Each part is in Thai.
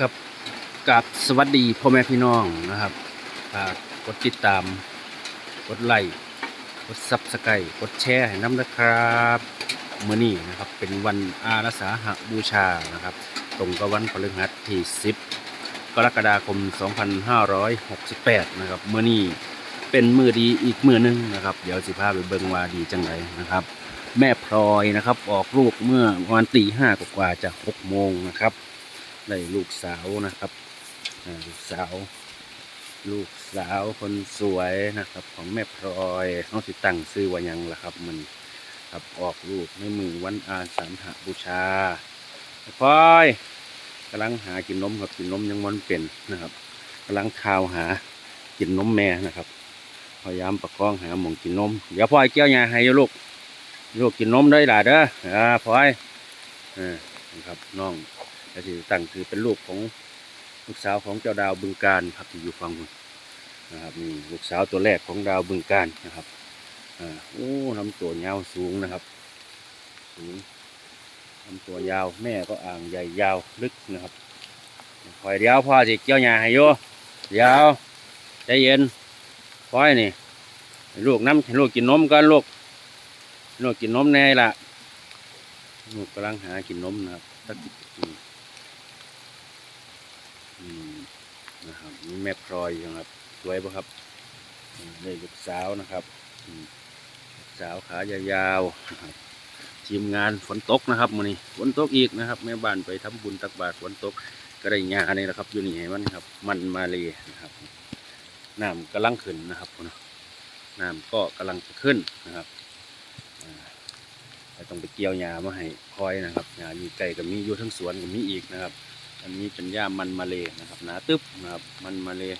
ครับกับสวัสดีพ่อแม่พี่น้องนะครับฝากกดติดตาม กดไลค์ กดซับสไครต์กดแชร์ให้น้ำนะครับเมื่อนี้นะครับเป็นวันอาราสาหบูชานะครับ ตรงกับวันพฤหัสที่ 10 กรกฎาคม 2568 นะครับเมื่อนี้เป็นมือดีอีกมือหนึงนะครับ เดี๋ยวสิพาไปเบิงว่าดีจังไรนะครับ แม่พลอยนะครับออกลูกเมื่อวันตีห้ากว่าจากหกโมงนะครับ ได้ลูกสาวนะครับลูกสาว ลูกสาวคนสวยนะครับ ของแม่พลอยเขาสิดตั้งซื้อวายังล่ะครับมันครับออกลูกในมือวันอาสาฬหบูชาพลอยกำลังหากินนมครับกินนมยังมันเป็นนะครับกำลังข่าวหากินนมแม่นะครับพยายามประคองหาหมองกินนมเดี๋ยวพลอยเกี้ยวยาให้ลูกลูกกินนมได้หล่ะเด้ออ่าพลอยอ่านะครับน้อง ก็คือตั้งคือเป็นลูกของลูกสาวของเจ้าดาวบึงการครับที่อยู่ฝั่งนู้นนะครับนี่ลูกสาวตัวแรกของดาวบึงการนะครับอ่าโอ้ลำตัวยาวสูงนะครับสูงลำตัวยาวแม่ก็อ่างใหญ่ยาวลึกนะครับคอยเดียวพ่อสิเกี่ยวหญ้าให้โยเดี๋ยวใจเย็นคอยนี่ลูกน้ำลูกกินนมก่อนลูกลูกกินนมแน่ละลูกกำลังหากินนมนะครับสัก อืมนะครับนี่แม่พลอยนะครับสวยปะครับอืมได้ลูกสาวนะครับลูกสาวขายาวๆนะครับทีมงานฝนตกนะครับมื้อนี้ฝนตกอีกนะครับ แม่บ้านไปทำบุญตักบาตรฝนตกก็ได้หญ้านี่แหละครับอยู่นี่ให้มันครับ มันมาเลยนะครับน้ำกำลังขึ้นนะครับน้ำก็กำลังจะขึ้นนะครับต้องไปเกี่ยวหญ้ามาให้คอยนะครับหญ้าอยู่ไกลกับมีอยู่ทั้งสวนกับมีอีกนะครับ อันนี้เป็นหญ้ามันมาเลยนะครับหนาตึบนะครับมันมาเลย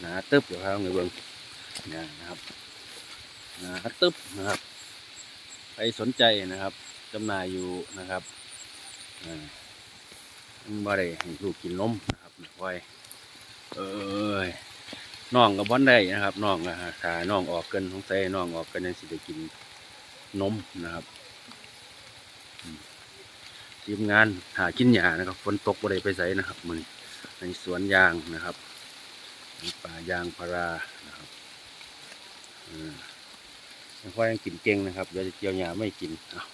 หนาตึบเดี๋ยวครับในเบิ้งเนี่ยนะครับหนาตึบนะครับใครสนใจนะครับจำหน่ายอยู่นะครับอ่ามันบ่ได้ให้ลูกกินนมนะครับคอยเอ้ยน้องกับบ้านได้นะครับน้องนะฮะถ้าน้องออกเกินของใส่น้องออกเกินยังสิได้กินนมนะครับ ทีมงานหากินหญ้านะครับฝนตกบ่ได้ไปใส่นะครับมันในสวนยางนะครับในป่ายางพารานะครับอืมยังค่อยยังกินเก่งนะครับเดี๋ยวจะเกี่ยวหญ้าไม่กินอ้าว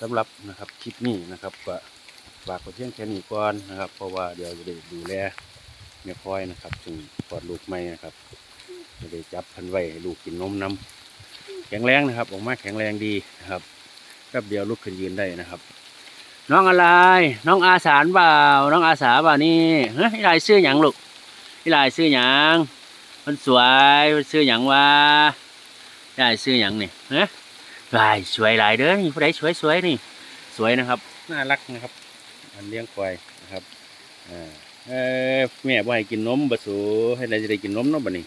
สำหรับนะครับคลิปนี้นะครับก็ฝากไว้เพียงแค่นี้ก่อนนะครับ เพราะว่าเดี๋ยวจะได้ดูแลแม่ค่อยนะครับถึงปลอดลูกไม่นะครับจะได้จับพันไว้ให้ลูกกินนมน้ำแข็งแรงนะครับออกมาแข็งแรงดีนะครับแป๊บเดียวลุกขึ้นยืนได้นะครับ น้องอะไร น้องอาสารเปล่า น้องอาสาเปล่านี่เฮ้ยพี่ลายซื้อหยังลูกพี่ลายซื้อหยังมันสวยมันซื้อหยังวะพี่ลายซื้อหยังนี่เฮ้ยลายสวยลายเด้อนี่ผู้ใดสวยสวยนี่ สวยนะครับ น่ารักนะครับ อันเลี้ยงควายนะครับอ่าเอ้ยแม่บ่ให้กินนมบะสูให้ได้จะได้กินนมเนาะบัดนี้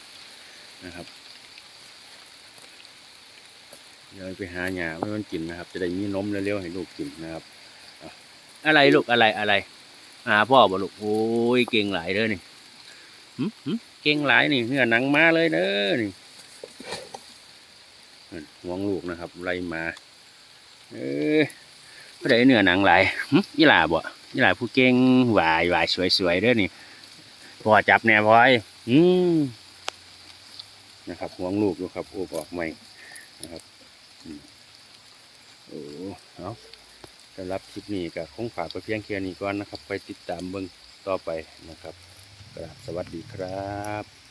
นะครับเดี๋ยวไปหาหญ้าให้มันกินนะครับ จะได้มีนมเร็วๆให้ลูกกินนะครับ อะไรลูกอะไรอะไรหาพ่อบ่ลูกโอ้ยเก่งหลายเด้อนี่เก่งหลายนี่เนื้อหนังมาเลยเด้อนี่ห่วงลูกนะครับไล่มาเออผู้ใดเนื้อหนังหลายยี่หลาบ่ยี่หลาผู้เก่งหวายหวายสวยๆเด้อนี่พ่อจับแน่พลอยอืมนะครับห่วงลูกอยู่ครับโอ้บอกใหม่นะครับโอ้เอา สำหรับคลิปนี้ก็คงฝากไปเพียงแค่นี้ก่อนนะครับ ไปติดตามเบิ่งต่อไปนะครับกราบสวัสดีครับ